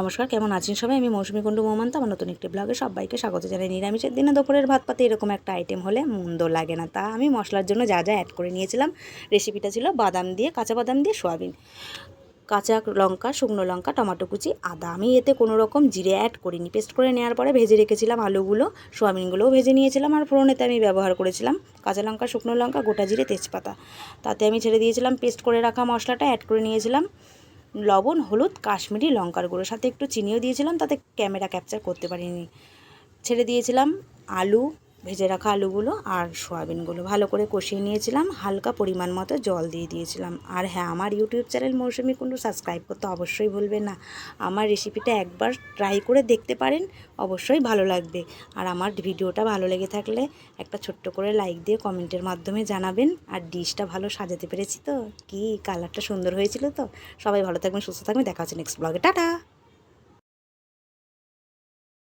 নমস্কার, কেমন আছেন সবাই? আমি মৌসুমী কুণ্ডু মোহান্ত আমার নতুন একটি ব্লগে সবাইকে স্বাগত জানাই। নিরামিষের দিনে দুপুরের ভাত পাতে এরকম একটা আইটেম হলে মন্দ লাগে না। তা আমি মশলার জন্য যা যা অ্যাড করে নিয়েছিলাম রেসিপিটা ছিল বাদাম দিয়ে, কাঁচা বাদাম দিয়ে সোয়াবিন। কাঁচা লঙ্কা, শুকনো লঙ্কা, টমেটো কুচি, আদা। আমি এতে কোনো রকম জিরে অ্যাড করিনি। পেস্ট করে নেওয়ার পরে ভেজে রেখেছিলাম আলুগুলো, সোয়াবিনগুলোও ভেজে নিয়েছিলাম আর ফোড়নেতে আমি ব্যবহার করেছিলাম কাঁচা লঙ্কা, শুকনো লঙ্কা, গোটা জিরে, তেজপাতা। তাতে আমি ছেড়ে দিয়েছিলাম পেস্ট করে রাখা মশলাটা অ্যাড করে নিয়েছিলাম। লবণ, হলুদ, কাশ্মীরি লঙ্কার গুঁড়ো। সাথে একটু চিনিও দিয়েছিলাম, তাতে ক্যামেরা ক্যাপচার করতে পারিনি। ছেড়ে দিয়েছিলাম আলু ভেজে রাখা আলুগুলো আর সোয়াবিনগুলো ভালো করে কষিয়ে নিয়েছিলাম, হালকা পরিমাণ মতো জল দিয়ে দিয়েছিলাম। আর হ্যাঁ আমার YouTube channel Mousumi Kundu subscribe করতে অবশ্যই ভুলবেন না। আমার রেসিপিটা একবার ট্রাই করে দেখতে পারেন, অবশ্যই ভালো লাগবে। আর আমার ভিডিওটা ভালো লেগে থাকলে একটা ছোট্ট করে লাইক দিয়ে কমেন্টের মাধ্যমে জানাবেন। আর ডিশটা ভালো সাজাতে পেরেছি তো? কি কালারটা সুন্দর হয়েছিল তো? সবাই ভালো থাকবেন, সুস্থ থাকবেন, দেখা হচ্ছে নেক্সট ব্লগে টাটা!